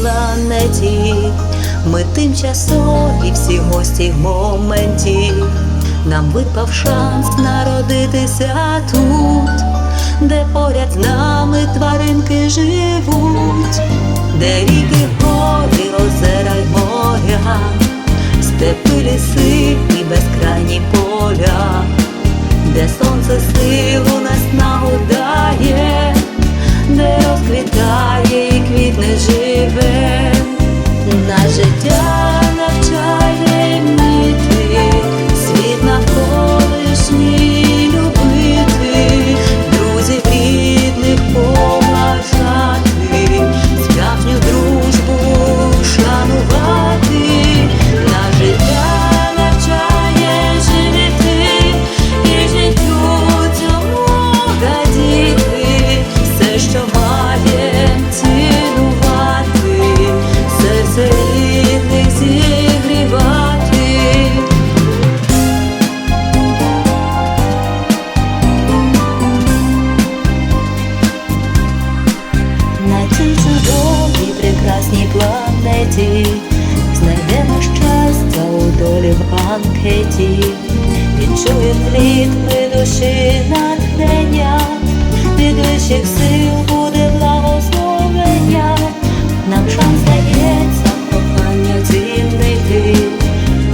планеті. Ми тимчасові всі гості в моменті. Нам випав шанс народитися тут, де поряд з нами тваринки живуть, де ріки, гори, озера й моря, степи, ліси і безкрайні поля, де сонце силу нас чудовій прекрасній планеті. Знайдемо щастя у долі в анкеті, відчуємо ритми душі натхнення, від вищих сил буде благословення, нам шанс дається кохання цінити,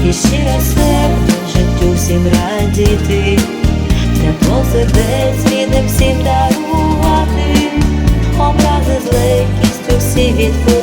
і щиро серце життю всім радіти, тепло сердець it